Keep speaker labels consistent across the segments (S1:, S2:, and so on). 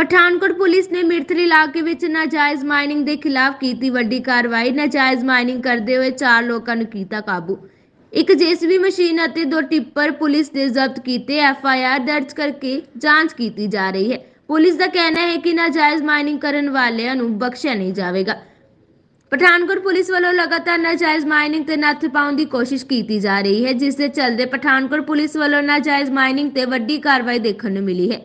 S1: Pathankot police ਨੇ ਮਿਰਥਲ ਇਲਾਕੇ ਵਿੱਚ ਨਾਜਾਇਜ਼ ਮਾਈਨਿੰਗ ਦੇ ਖਿਲਾਫ ਕੀਤੀ ਵੱਡੀ ਕਾਰਵਾਈ। ਨਾਜਾਇਜ਼ ਮਾਈਨਿੰਗ ਕਰਦੇ ਹੋਏ ਚਾਰ ਲੋਕਾਂ ਨੂੰ ਕੀਤਾ ਕਾਬੂ। ਇੱਕ ਜੀਸੀਬੀ ਮਸ਼ੀਨ ਅਤੇ ਦੋ ਟਿੱਪਰ ਪੁਲਿਸ ਨੇ ਜ਼ਬਤ ਕੀਤੇ। ਐਫ ਆਈ ਆਰ ਦਰਜ ਕਰਕੇ ਜਾਂਚ ਕੀਤੀ ਜਾ ਰਹੀ ਹੈ। ਪੁਲਿਸ ਦਾ ਕਹਿਣਾ ਹੈ ਕਿ ਨਾਜਾਇਜ਼ ਮਾਈਨਿੰਗ ਕਰਨ ਵਾਲਿਆਂ ਨੂੰ ਬਖਸ਼ਿਆ ਨਹੀਂ ਜਾਵੇਗਾ। ਪਠਾਨਕੋਟ ਪੁਲਿਸ ਵੱਲੋਂ ਲਗਾਤਾਰ ਨਾਜਾਇਜ਼ ਮਾਈਨਿੰਗ ਤੇ ਨੱਥ ਪਾਉਣ ਦੀ ਕੋਸ਼ਿਸ਼ ਕੀਤੀ ਜਾ ਰਹੀ ਹੈ, ਜਿਸ ਦੇ ਚੱਲਦੇ ਪਠਾਨਕੋਟ ਪੁਲਿਸ ਵੱਲੋਂ ਨਾਜਾਇਜ਼ ਮਾਈਨਿੰਗ ਤੇ ਵੱਡੀ ਕਾਰਵਾਈ ਦੇਖਣ ਨੂੰ ਮਿਲੀ ਹੈ।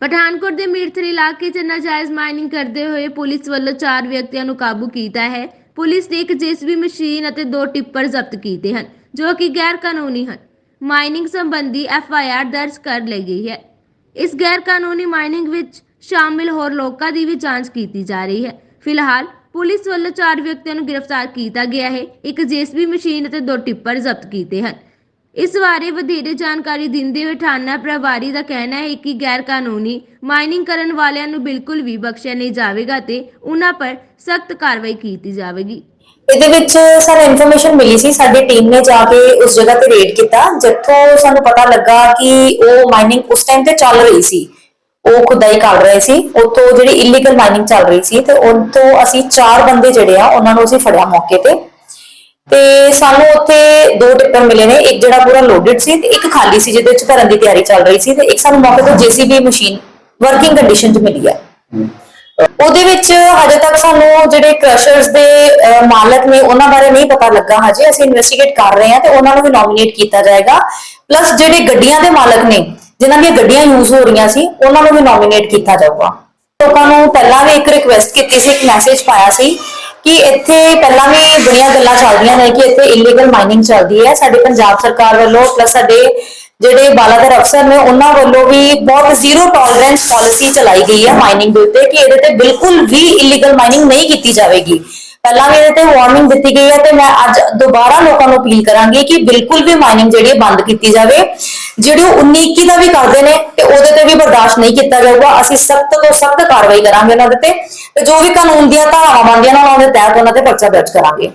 S1: ਪਠਾਨਕੋਟ ਦੇ ਮੀਰਥਲ ਇਲਾਕੇ 'ਚ ਨਾਜਾਇਜ਼ ਮਾਈਨਿੰਗ ਕਰਦੇ ਹੋਏ ਪੁਲਿਸ ਵੱਲੋਂ ਚਾਰ ਵਿਅਕਤੀਆਂ ਨੂੰ ਕਾਬੂ ਕੀਤਾ ਹੈ। ਪੁਲਿਸ ਨੇ ਇੱਕ ਜੀਸੀਬੀ ਮਸ਼ੀਨ ਅਤੇ ਦੋ ਟਿੱਪਰ ਜ਼ਬਤ ਕੀਤੇ ਹਨ, ਜੋ ਕਿ ਗੈਰ ਕਾਨੂੰਨੀ ਹਨ। ਮਾਈਨਿੰਗ ਸੰਬੰਧੀ ਐਫ ਆਈ ਆਰ ਦਰਜ ਕਰ ਲਈ ਗਈ ਹੈ। ਇਸ ਗੈਰ ਕਾਨੂੰਨੀ ਮਾਈਨਿੰਗ ਵਿੱਚ ਸ਼ਾਮਿਲ ਹੋਰ ਲੋਕਾਂ ਦੀ ਵੀ ਜਾਂਚ ਕੀਤੀ ਜਾ ਰਹੀ ਹੈ। ਫਿਲਹਾਲ ਪੁਲਿਸ ਵੱਲੋਂ ਚਾਰ ਵਿਅਕਤੀਆਂ ਨੂੰ ਗ੍ਰਿਫਤਾਰ ਕੀਤਾ ਗਿਆ ਹੈ। ਇੱਕ ਜੀਸੀਬੀ ਮਸ਼ੀਨ ਅਤੇ ਦੋ ਟਿੱਪਰ ਜ਼ਬਤ ਕੀਤੇ ਹਨ। ਇਸ ਬਾਰੇ ਵਧੇਰੇ ਜਾਣਕਾਰੀ ਦਿੰਦੇ ਹੋਏ ਥਾਣਾ ਪ੍ਰਭਾਰੀ ਦਾ ਕਹਿਣਾ ਹੈ ਕਿ ਗੈਰ ਕਾਨੂੰਨੀ ਮਾਈਨਿੰਗ ਕਰਨ ਵਾਲਿਆਂ ਨੂੰ ਬਿਲਕੁਲ ਵੀ ਬਖਸ਼ਿਆ ਨਹੀਂ ਜਾਵੇਗਾ ਤੇ ਉਹਨਾਂ ਪਰ ਸਖਤ ਕਾਰਵਾਈ ਕੀਤੀ ਜਾਵੇਗੀ।
S2: ਇਹਦੇ ਵਿੱਚ ਸਾਨੂੰ ਇਨਫੋਰਮੇਸ਼ਨ ਮਿਲੀ ਸੀ, ਸਾਡੀ ਟੀਮ ਨੇ ਜਾ ਕੇ ਉਸ ਜਗ੍ਹਾ ਤੇ ਰੇਡ ਕੀਤਾ, ਜਿੱਥੋਂ ਸਾਨੂੰ ਪਤਾ ਲੱਗਾ ਕਿ ਉਹ ਮਾਈਨਿੰਗ ਉਸ ਟਾਈਮ ਤੇ ਚੱਲ ਰਹੀ ਸੀ। ਉਹ ਖੁਦਾਈ ਕਰ ਰਹੇ ਸੀ। ਉੱਥੋਂ ਜਿਹੜੀ ਇਲੀਗਲ ਮਾਈਨਿੰਗ ਚੱਲ ਰਹੀ ਸੀ ਤੇ ਉੱਥੋਂ ਅਸੀਂ ਚਾਰ ਬੰਦੇ ਜਿਹੜੇ ਆ, ਉਹਨਾਂ ਨੂੰ ਅਸੀਂ ਫੜਿਆ ਮੌਕੇ ਤੇ। ਤੇ ਸਾਨੂੰ ਉੱਥੇ ਦੋ ਟਿੱਪਰ ਮਿਲੇ ਨੇ, ਇੱਕ ਜਿਹੜਾ ਪੂਰਾ ਲੋਡਡ ਸੀ ਤੇ ਇੱਕ ਖਾਲੀ ਸੀ, ਜਿਹਦੇ ਵਿੱਚ ਭਰਨ ਦੀ ਤਿਆਰੀ ਚੱਲ ਰਹੀ ਸੀ ਤੇ ਇੱਕ ਸਾਨੂੰ ਮੌਕੇ ਤੋਂ ਜੀਸੀਬੀ ਮਸ਼ੀਨ ਵਰਕਿੰਗ ਕੰਡੀਸ਼ਨ 'ਚ ਮਿਲੀ ਹੈ ਉਹਦੇ ਵਿੱਚ ਹਜੇ ਤੱਕ ਸਾਨੂੰ ਜਿਹੜੇ ਕ੍ਰਸ਼ਰਸ ਦੇ ਮਾਲਕ ਨੇ ਉਹਨਾਂ ਬਾਰੇ ਨਹੀਂ ਪਤਾ ਲੱਗਾ ਹਜੇ, ਅਸੀਂ ਇਨਵੈਸਟੀਗੇਟ ਕਰ ਰਹੇ ਹਾਂ ਤੇ ਉਹਨਾਂ ਨੂੰ ਵੀ ਨੋਮੀਨੇਟ ਕੀਤਾ ਜਾਏਗਾ। ਪਲੱਸ ਜਿਹੜੇ ਗੱਡੀਆਂ ਦੇ ਮਾਲਕ ਨੇ, ਜਿਨ੍ਹਾਂ ਦੀਆਂ ਗੱਡੀਆਂ ਯੂਜ਼ ਹੋ ਰਹੀਆਂ ਸੀ, ਉਹਨਾਂ ਨੂੰ ਵੀ ਨੋਮੀਨੇਟ ਕੀਤਾ ਜਾਊਗਾ। ਲੋਕਾਂ ਨੂੰ ਪਹਿਲਾਂ ਵੀ ਇੱਕ ਰਿਕੁਐਸਟ ਕੀਤੀ ਸੀ, ਇੱਕ ਮੈਸੇਜ ਪਾਇਆ ਸੀ ਕਿ ਇੱਥੇ ਪਹਿਲਾਂ ਵੀ ਬੜੀਆਂ ਗੱਲਾਂ ਚੱਲਦੀਆਂ ਨੇ ਕਿ ਇੱਥੇ ਇਲੀਗਲ ਮਾਈਨਿੰਗ ਚੱਲਦੀ ਹੈ। ਸਾਡੇ ਪੰਜਾਬ ਸਰਕਾਰ ਵੱਲੋਂ ਪਲੱਸ ਸਾਡੇ ਜਿਹੜੇ ਬਾਲਾਧਰ ਅਫਸਰ ਨੇ, ਉਹਨਾਂ ਵੱਲੋਂ ਵੀ ਬਹੁਤ ਜ਼ੀਰੋ ਟੋਲਰੈਂਸ ਪਾਲਿਸੀ ਚਲਾਈ ਗਈ ਹੈ ਮਾਈਨਿੰਗ ਦੇ ਉੱਤੇ ਕਿ ਇਹਦੇ ਤੇ ਬਿਲਕੁਲ ਵੀ ਇਲੀਗਲ ਮਾਈਨਿੰਗ ਨਹੀਂ ਕੀਤੀ ਜਾਵੇਗੀ। ਪਹਿਲਾਂ ਵੀ ਇਹਦੇ ਤੇ ਵਾਰਨਿੰਗ ਦਿੱਤੀ ਗਈ ਹੈ ਤੇ ਮੈਂ ਅੱਜ ਦੁਬਾਰਾ ਲੋਕਾਂ ਨੂੰ ਅਪੀਲ ਕਰਾਂਗੀ ਕਿ ਬਿਲਕੁਲ ਵੀ ਮਾਈਨਿੰਗ ਜਿਹੜੀ ਹੈ ਬੰਦ ਕੀਤੀ ਜਾਵੇ। ਜਿਹੜੀ ਉਹ 19 21 ਦਾ ਵੀ ਕਰਦੇ ਨੇ ਤੇ ਉਹਦੇ ਵੀ ਬਰਦਾਸ਼ਤ ਨਹੀਂ ਕੀਤਾ ਜਾਊਗਾ, ਅਸੀਂ ਸਖਤ ਤੋਂ ਸਖਤ ਕਾਰਵਾਈ ਕਰਾਂਗੇ ਉਹਨਾਂ ਦੇ ਤੇ ਤੇ ਜੋ ਵੀ ਕਾਨੂੰਨ ਦੀਆਂ ਧਾਰਾਵਾਂ ਬਣਦੀਆਂ ਨੇ ਉਹਨਾਂ ਦੇ ਤਹਿਤ ਉਹਨਾਂ ਤੇ ਪਰਚਾ ਦਰਜ ਕਰਾਂਗੇ।